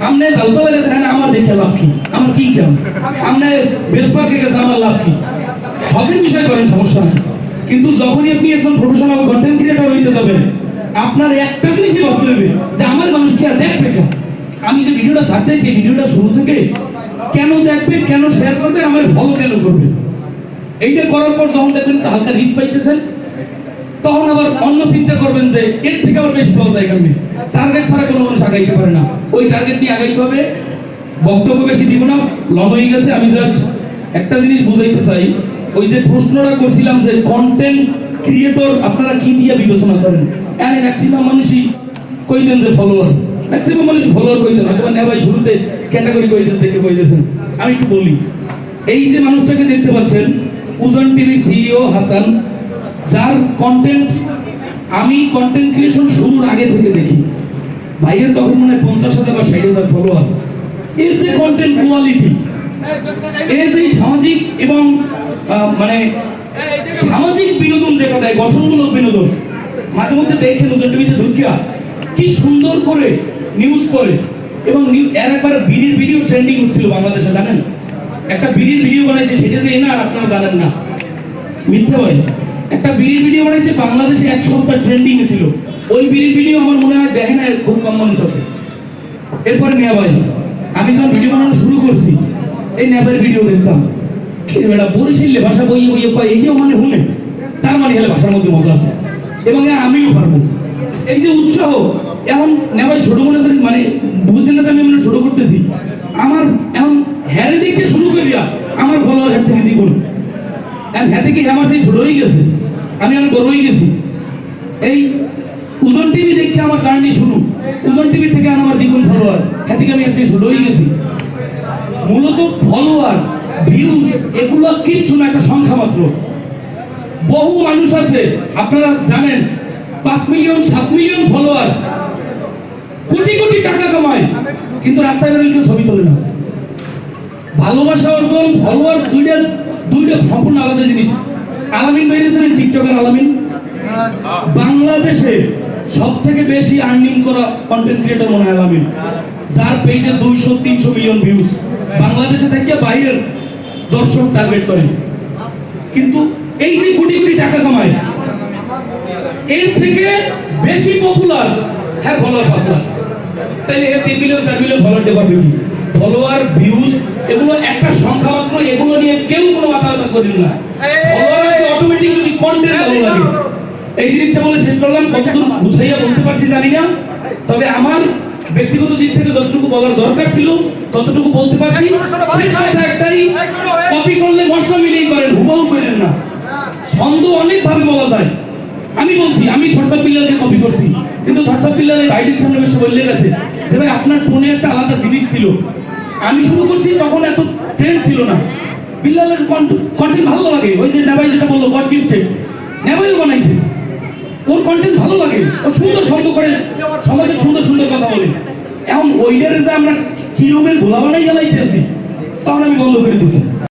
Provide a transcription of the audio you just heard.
আমনে জাউতলা গেছেন হ্যাঁ আমার দেখে লাভ কি? আমার কি কেন? আমনে বেসপার্কে গেছেন আমার লাভ কি? সবের বিষয় করেন, সমস্যা নেই। কিন্তু যখনই আপনি একজন প্রফেশনাল কন্টেন্ট ক্রিয়েটর হইতে যাবেন, আপনার একটা জিনিসই ভাবতে হবে যে আমার মানুষ কি আর দেখবে কেন? আমি যে ভিডিওটা ছাড়তেছি ভিডিওটা শুরু থেকে কেন দেখবে, কেন শেয়ার করবে, আমার ফলো কেন করবে? এইটা করার পর যখন দেখবেন হালকা রিচ পাইতেছেন তখন আবার অন্য চিন্তা করবেন যে এর থেকে আবার বেশি পাওয়া যায় কেমনি? টার্গেট ছাড়া কোনো মানুষ আগাইতে পারে না। ওই টার্গেট নিয়ে আগাইতে হবে। বক্তব্য বেশি দিব না লং হয়ে গেছে। আমি জাস্ট একটা জিনিস বুঝাইতে চাই। ওই যে প্রশ্নটা করছিলাম যে কন্টেন্ট ক্রিয়েটর আপনারা কি দিয়ে বিবেচনা করেন? এখানে ম্যাক্সিমাম মানুষই কইতেন যে ফলোয়ার ম্যাক্সিমাম মানুষ ফলোয়ার কইতেন, অথবা নেবাই শুরুতে ক্যাটাগরি কইতেছে, দেখে কইতেছেন। আমি একটু বলি, এই যে মানুষটাকে দেখতে পাচ্ছেন, উজন টিভির সিইও হাসান, যার কন্টেন্ট আমি কন্টেন্ট ক্রিয়েশন শুরুর আগে থেকে দেখি। ভাইয়ের তখন মানে পঞ্চাশ হাজার বা ষাট হাজার ফলোয়ার এর যে কন্টেন্ট কোয়ালিটি এর যে সামাজিক এবং মানে সামাজিক বিনোদন যে কথায়, গঠনমূলক বিনোদন, মাঝে মধ্যে দেখে নতুন টিভিতে ঢুকিয়া কি সুন্দর করে নিউজ করে। এবং এর একবার বিড়ির ভিডিও ট্রেন্ডিং হচ্ছিল বাংলাদেশে, জানেন? একটা বিড়ির ভিডিও বানাইছে, সেটা যে না আপনারা জানেন না। মিথ্যা ভাই একটা বিড়ির ভিডিও বানাইছে, বাংলাদেশে এক সপ্তাহ ট্রেন্ডিং ছিল। ওই বিড়ির ভিডিও আমার মনে হয় দেখে না খুব কম মানুষ আছে। এরপরে নেওয়া ভাই, আমি যখন ভিডিও বানানো শুরু করছি, এই নেবার ভিডিও দেখতাম। খেয়ে বেড়া বরিশালে ভাষা এই যে মানে হুনে, তার মানে হলে ভাষার মধ্যে মজা আছে। এবং আমিও পারব। এই যে উৎসাহ, এখন নেবাই ছোট মনে মানে বুঝছেন না আমি মানে ছোট করতেছি। আমার এখন হ্যারে দেখতে শুরু করিয়া, আমার ফলোয়ার হ্যার থেকে দ্বিগুণ। এখন হ্যাঁ থেকে আমার সেই ছোট হয়ে গেছে? আমি অনেক বড় হয়ে গেছি। এই ওজন টিভি দেখে আমার জার্নি শুরু ওজন টিভি থেকে আমার দ্বিগুণ ফলোয়ার হ্যাঁ থেকে আমি আজকে ছোট হয়ে গেছি? মূলত ফলোয়ার ভিউজ এগুলো কিচ্ছু না একটা সংখ্যা মাত্র বহু মানুষ আছে, আপনারা জানেন, পাঁচ মিলিয়ন সাত মিলিয়ন ফলোয়ার কোটি কোটি টাকা কামায়, কিন্তু রাস্তায় বেরোলে কেউ ছবি তোলে না। ভালোবাসা অর্জন ফলোয়ার দুইটা দুইটা সম্পূর্ণ আলামিন বেরিয়েছিলেন টিকটকের আলামিন? বাংলাদেশে সব থেকে বেশি আর্নিং করা কন্টেন্ট ক্রিয়েটর মনে হয় আলামিন। যার পেজে দুইশো, তিনশো মিলিয়ন ভিউজ বাংলাদেশে থেকে বাইরের দর্শক টার্গেট করে। কিন্তু এই যে কোটি কোটি টাকা কামায়, এর থেকে বেশি পপুলার হ্যাঁ ফলোয়ার পাঁচ লাখ। তাহলে এর তিন মিলিয়ন চার মিলিয়ন ফলোয়ার দেওয়া কি ফলোয়ার ভিউজ এগুলো একটা সংখ্যা মাত্র, এগুলো নিয়ে কেউ কোনো মাথা ব্যথা করেন না ফলোয়ার আসবে অটোমেটিক যদি কন্টেন্ট ভালো লাগে এই জিনিসটা বলে শেষ করলাম। কতদূর বুঝাইয়া বলতে পারছি জানি না। তবে আমার ব্যক্তিগত দিক থেকে যতটুকু বলার দরকার ছিল ততটুকু বলতে পারছি। শেষ কথা একটাই কপি করলে মশলা মিলিয়ে করেন হুবাহু করেন না। ছন্দ অনেক ভাবে বলা যায়। আমি বলছি আমি থটসঅপ পিল্লারকে কপি করছি। কিন্তু থটসঅপ পিল্লারের আইডির সামনে বসে বললে গেছে যে ভাই আপনার টোনে একটা আলাদা জিনিস ছিল। আমি শুরু করছি তখন এত ট্রেন্ড ছিল না। বিল্লালের কন্টেন্ট ভালো লাগে। ওই যে নেবাই যেটা বলল গড গিফটেড নেবাইও বানাইছে। ওর কন্টেন্ট ভালো লাগে। ও সুন্দর শব্দ করে, সমাজে সুন্দর সুন্দর কথা বলে। এখন ওইটারে যে আমরা কিরমের গোলা বানাই জ্বালাইতে আছি তখন আমি বন্ধ করে দিছি।